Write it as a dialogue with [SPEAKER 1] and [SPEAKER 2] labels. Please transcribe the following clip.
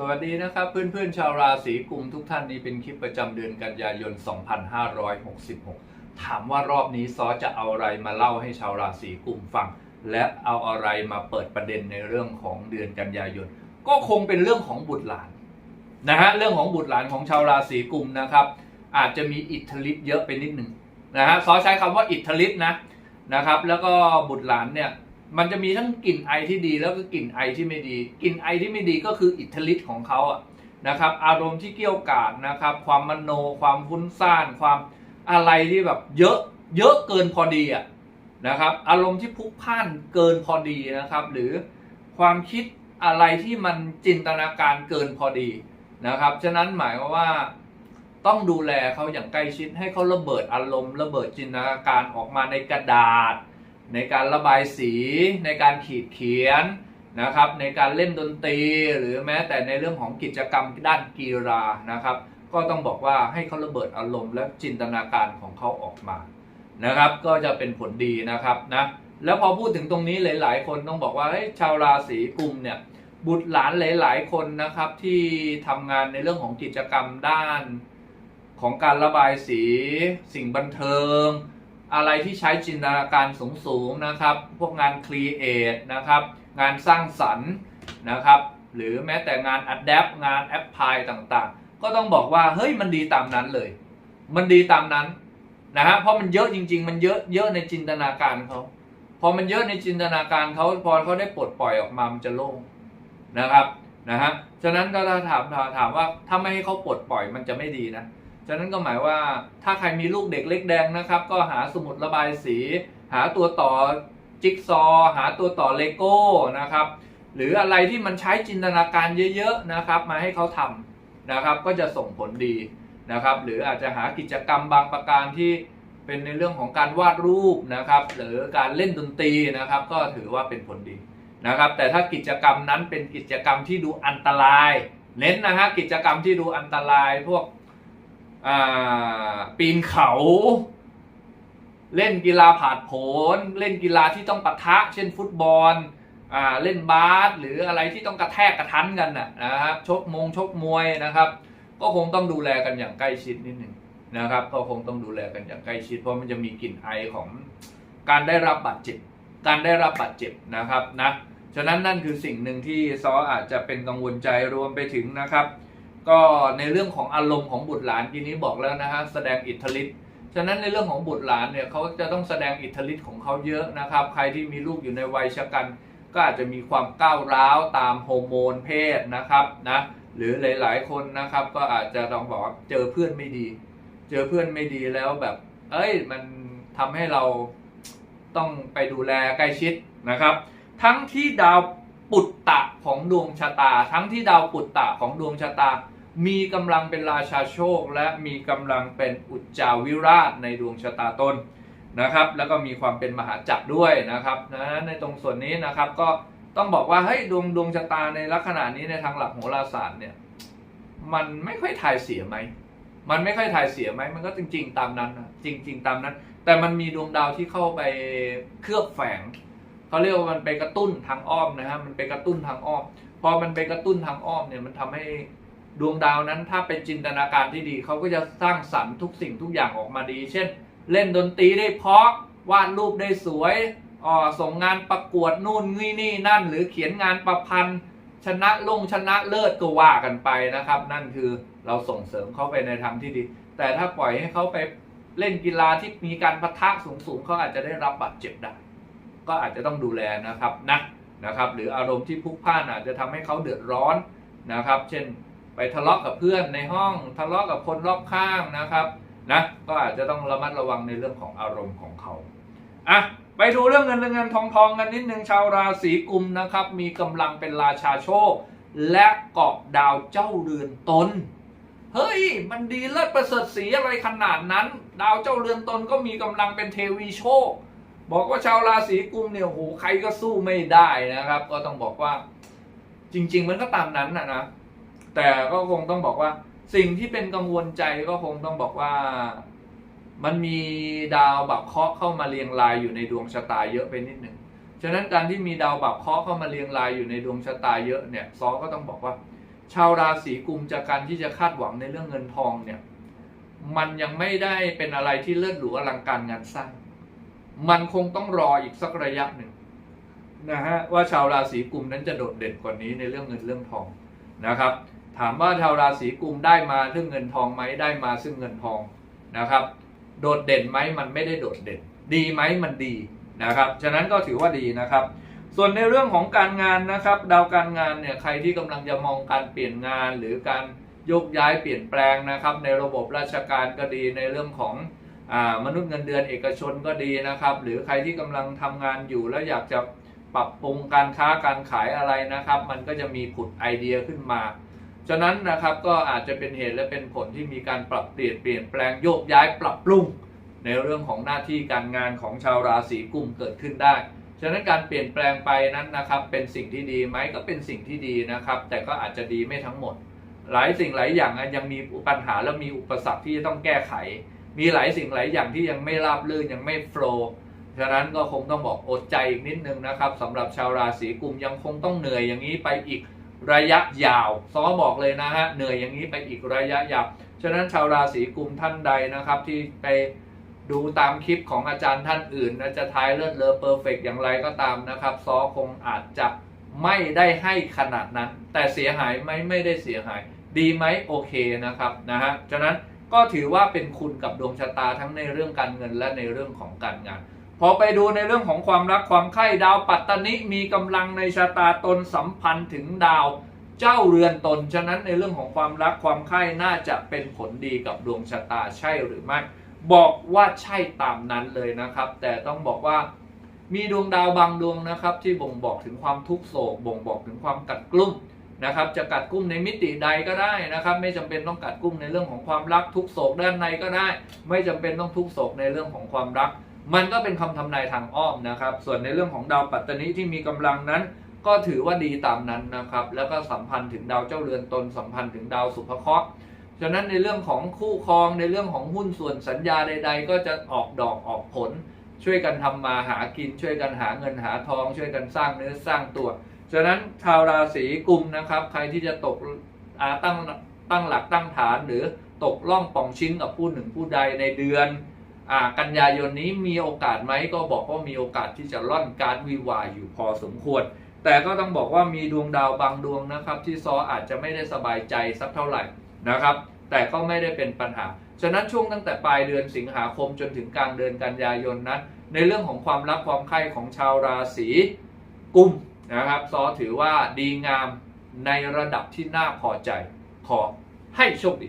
[SPEAKER 1] สวัสดีนะครับเพื่อนๆชาวราศีกุมทุกท่านนี้เป็นคลิปประจำเดือนกันยายน 2566 ถามว่ารอบนี้ซอจะเอาอะไรมาเล่าให้ชาวราศีกุมฟัง และเอาอะไรมาเปิดประเด็นในเรื่องของเดือนกันยายน ก็คงเป็นเรื่องของบุตรหลานนะฮะเรื่องของบุตรหลานของชาวราศีกุมนะครับ อาจจะมีอิทธิฤทธิ์เยอะไปนิดหนึ่งนะฮะซอใช้คำว่าอิทธิฤทธิ์นะนะครับ แล้วก็บุตรหลานเนี่ย มันจะมีทั้งกลิ่นไอที่ดีแล้วก็กลิ่นไอที่ไม่ดี กลิ่นไอที่ไม่ดีก็คืออิทธิฤทธิ์ของเขาอะนะครับ อารมณ์ที่เกี่ยวกาดนะครับ ความมโน ความฟุ้นซ่าน ความอะไรที่แบบเยอะ เยอะเกินพอดีอะนะครับ อารมณ์ที่พลุกพล่านเกินพอดีนะครับ หรือความคิดอะไรที่มันจินตนาการเกินพอดีนะครับ ฉะนั้นหมายความว่าต้องดูแลเขาอย่างใกล้ชิดให้เขาระเบิดอารมณ์ ระเบิดจินตนาการออกมาในกระดาษ ในการระบายสีในการขีดเขียนนะครับในการเล่นดนตรีหรือแม้แต่ในเรื่องของกิจกรรมด้านกีฬานะครับ ก็ต้องบอกว่าให้เขาระเบิดอารมณ์และจินตนาการของเขาออกมานะครับก็จะเป็นผลดีนะครับนะแล้วพอพูดถึงตรงนี้หลาย ๆ คนต้องบอกว่าเฮ้ยชาวราศีกุมเนี่ยบุตรหลานหลาย ๆ คนนะครับที่ทำงานในเรื่องของกิจกรรมด้านของการระบายสี สิ่งบันเทิง อะไรที่ใช้จินตนาการสูงๆนะครับ พวกงานครีเอทนะครับ งานสร้างสรรค์นะครับ หรือแม้แต่งานอัดแอปงานแอปพลายต่างๆ ก็ต้องบอกว่าเฮ้ยมันดีตามนั้นเลย มันดีตามนั้นนะฮะเพราะมันเยอะจริง ๆ มันเยอะเยอะในจินตนาการเขาพอมันเยอะในจินตนาการเขาพอเขาได้ปลดปล่อยออกมามันจะโล่งนะครับนะฮะฉะนั้นก็ถ้าถามถามว่าถ้าไม่ให้เขาปลดปล่อยมันจะไม่ดีนะ ฉะนั้นก็หมายว่าถ้าใครมีลูกเด็กเล็กแดงนะครับ ก็หาสมุดระบายสี หาตัวต่อจิ๊กซอว์หาตัวต่อเลโก้นะครับ หรืออะไรที่มันใช้จินตนาการเยอะๆนะครับ มาให้เขาทำนะครับ ก็จะส่งผลดีนะครับ หรืออาจจะหากิจกรรมบางประการที่เป็นในเรื่องของการวาดรูปนะครับ หรือการเล่นดนตรีนะครับ ก็ถือว่าเป็นผลดีนะครับ แต่ถ้ากิจกรรมนั้นเป็นกิจกรรมที่ดูอันตราย เน้นนะฮะกิจกรรมที่ดูอันตรายพวก ปีนเขา เล่นกีฬาผาดโผนเล่นกีฬาที่ต้องปะทะ เช่นฟุตบอลเล่นบาสหรืออะไรที่ต้องกระแทกกระทันกันนะนะครับชกมงชกมวยนะครับ ก็คงต้องดูแลกันอย่างใกล้ชิดนิดหนึ่งนะครับ ก็คงต้องดูแลกันอย่างใกล้ชิด เพราะมันจะมีกลิ่นไอของการได้รับบาดเจ็บ การได้รับบาดเจ็บนะครับนะฉะนั้นนั่นคือสิ่งหนึ่งที่ซออาจจะเป็นกังวลใจรวมไปถึงนะครับ ก็ในเรื่องของอารมณ์ของบุตรหลานทีนี้บอกแล้วนะฮะแสดงอิทธิฤทธิ์ฉะนั้นในเรื่องของบุตรหลานเนี่ยเขาจะต้องแสดงอิทธิฤทธิ์ของเขาเยอะนะครับ ใครที่มีลูกอยู่ในวัยชะกัน ก็อาจจะมีความก้าวร้าวตามฮอร์โมนเพศนะครับนะหรือหลาย ๆ คนนะครับ ก็อาจจะต้องบอกว่าเจอเพื่อนไม่ดี เจอเพื่อนไม่ดีแล้วแบบ เอ้ยมันทำให้เราต้องไปดูแลใกล้ชิดนะครับ ทั้งที่ดาวปุตตะของดวงชะตา ทั้งที่ดาวปุตตะของดวงชะตา มีกำลังเป็นราชาโชค และมีกำลังเป็นอุจจาวิราชในดวงชะตาตนนะครับ แล้วก็มีความเป็นมหาจักรด้วยนะครับนะในตรงส่วนนี้นะครับก็ต้องบอกว่าเฮ้ยดวงดวงชะตาในลักษณะนี้ในทางหลักโหราศาสตร์เนี่ยมันไม่ค่อยถ่ายเสียไหมมันไม่ค่อยถ่ายเสียไหมมันก็จริง ๆ ตามนั้นนะจริง ๆ ตามนั้น แต่มันมีดวงดาวที่เข้าไปเคลือบแฝงเขาเรียกว่ามันไปกระตุ้นทางอ้อมนะฮะมันไปกระตุ้นทางอ้อมพอมันไปกระตุ้นทางอ้อมเนี่ยมันทำให้ ดวงดาวนั้นถ้าเป็นจินตนาการที่ดี เขาก็จะสร้างสรรค์ทุกสิ่งทุกอย่างออกมาดี เช่น เล่นดนตรีได้เพราะวาดรูปได้สวยอ๋อส่งงานประกวดนู่นนี่นี่นั่น หรือเขียนงานประพันธ์ ชนะลงชนะเลิศก็ว่ากันไปนะครับ นั่นคือเราส่งเสริมเขาไปในทางที่ดี แต่ถ้าปล่อยให้เขาไปเล่นกีฬาที่มีการปะทะสูงๆเขาอาจจะได้รับบาดเจ็บได้ ก็อาจจะต้องดูแลนะครับนะนะครับ หรืออารมณ์ที่พุกพ่านอาจจะทำให้เขาเดือดร้อนนะครับ เช่น ไปทะเลาะกับเพื่อนในห้องทะเลาะกับคนรอบข้างนะครับนะก็อาจจะต้องระมัดระวังในเรื่องของอารมณ์ของเขาอะไปดูเรื่องเงินเรื่องเงินทองทองกันนิดนึงชาวราศีกุมนะครับ มีกำลังเป็นราชาโชค และเกาะดาวเจ้าเรือนตนเฮ้ย มันดีเลิศประเสริฐสีอะไรขนาดนั้น ดาวเจ้าเรือนตนก็มีกำลังเป็นเทวีโชค บอกว่าชาวราศีกุมเนี่ยโหใครก็สู้ไม่ได้นะครับ ก็ต้องบอกว่า จริง ๆ มันก็ตามนั้นนะนะ แต่ก็คงต้องบอกว่าสิ่งที่เป็นกังวลใจก็คงต้องบอกว่ามันมีดาวบับเคาะเข้ามาเรียงรายอยู่ในดวงชะตาเยอะไปนิดหนึ่งฉะนั้นการที่มีดาวบับเคาะเข้ามาเรียงรายอยู่ในดวงชะตาเยอะเนี่ยซอก็ต้องบอกว่า ชาวราศีกุมจากการที่จะคาดหวังในเรื่องเงินทองเนี่ยมันยังไม่ได้เป็นอะไรที่เลิศหรูอลังการงานสร้าง มันคงต้องรออีกสักระยะหนึ่งนะฮะว่าชาวราศีกุมนั้นจะโดดเด่นกว่านี้ในเรื่องเงินเรื่องทองนะครับ ถามว่าชาวราศีกุมได้มาซึ่งเงินทองไหมได้มาซึ่งเงินทองนะครับ โดดเด่นไหมมันไม่ได้โดดเด่น ดีไหมมันดีนะครับฉะนั้นก็ถือว่าดีนะครับ ส่วนในเรื่องของการงานนะครับ ดาวการงานเนี่ยใครที่กำลังจะมองการเปลี่ยนงานหรือการยกย้ายเปลี่ยนแปลงนะครับ ในระบบราชการก็ดีในเรื่องของอมนุษย์เงินเดือนเอกชนก็ดีนะครับ หรือใครที่กำลังทำงานอยู่แล้วอยากจะปรับปรุงการค้าการขายอะไรนะครับ มันก็จะมีผุดไอเดียขึ้นมา ฉะนั้นนะครับก็อาจจะเป็นเหตุและเป็นผลที่มีการปรับเปลี่ยนเปลี่ยนแปลงโยกย้ายปรับปรุงในเรื่องของหน้าที่การงานของชาวราศีกุมเกิดขึ้นได้ ฉะนั้นการเปลี่ยนแปลงไปนั้นนะครับเป็นสิ่งที่ดีไหมก็เป็นสิ่งที่ดีนะครับ แต่ก็อาจจะดีไม่ทั้งหมด หลายสิ่งหลายอย่างยังมีปัญหาและมีอุปสรรคที่จะต้องแก้ไข มีหลายสิ่งหลายอย่างที่ยังไม่ราบรื่นยังไม่โฟล์ฉะนั้นก็คงต้องบอกอดใจอีกนิดนึงนะครับสำหรับชาวราศีกุมยังคงต้องเหนื่อยอย่างนี้ไปอีก ระยะยาวซอบอกเลยนะฮะเหนื่อยอย่างนี้ไปอีกระยะยาวฉะนั้นชาวราศีกุมท่านใดนะครับที่ไปดูตามคลิปของอาจารย์ท่านอื่นนะจะทายเลิศเลอเพอร์เฟกอย่างไรก็ตามนะครับซอคงอาจจะไม่ได้ให้ขนาดนั้น แต่เสียหายไหมไม่ได้เสียหาย ดีไหมโอเคนะครับนะฮะฉะนั้นก็ถือว่าเป็นคุณกับดวงชะตาทั้งในเรื่องการเงินและในเรื่องของการงาน พอไปดูในเรื่องของความรักความใคร่ดาวปัตตนิมีกำลังในชะตาตนสัมพันธ์ถึงดาวเจ้าเรือนตน ฉะนั้นในเรื่องของความรักความใคร่น่าจะเป็นผลดีกับดวงชะตาใช่หรือไม่บอกว่าใช่ตามนั้นเลยนะครับ แต่ต้องบอกว่ามีดวงดาวบางดวงนะครับ ที่บ่งบอกถึงความทุกโศก บ่งบอกถึงความกัดกลุ้มนะครับ จะกัดกุ้มในมิติใดก็ได้นะครับ ไม่จำเป็นต้องกัดกุ้มในเรื่องของความรักทุกโศกด้านในก็ได้ ไม่จำเป็นต้องทุกโศกในเรื่องของความรัก มันก็เป็นคำทำนายทางอ้อมนะครับ ส่วนในเรื่องของดาวปัตตนิที่มีกำลังนั้น ก็ถือว่าดีตามนั้นนะครับ แล้วก็สัมพันธ์ถึงดาวเจ้าเรือนตนสัมพันธ์ถึงดาวสุภเคราะห์ฉะนั้นในเรื่องของคู่ครองในเรื่องของหุ้นส่วนสัญญาใด ๆ ก็จะออกดอกออกผล ช่วยกันทำมาหากิน ช่วยกันหาเงินหาทอง ช่วยกันสร้างเนื้อสร้างตัว ฉะนั้นชาวราศีกุมนะครับ ใครที่จะตกอาตั้งตั้งหลักตั้งฐานหรือตกล่องป่องชิ้นกับผู้หนึ่งผู้ใดในเดือน กันยายนนี้มีโอกาสไหมก็บอกว่ามีโอกาสที่จะล่อนการวิวาห์อยู่พอสมควร แต่ก็ต้องบอกว่ามีดวงดาวบางดวงนะครับ ที่ซออาจจะไม่ได้สบายใจสักเท่าไหร่นะครับ แต่ก็ไม่ได้เป็นปัญหา ฉะนั้นช่วงตั้งแต่ปลายเดือนสิงหาคมจนถึงกลางเดือนกันยายนนั้น ในเรื่องของความรักความใคร่ของชาวราศีกุมนะครับซอถือว่าดีงามในระดับที่น่าพอใจขอให้โชคดี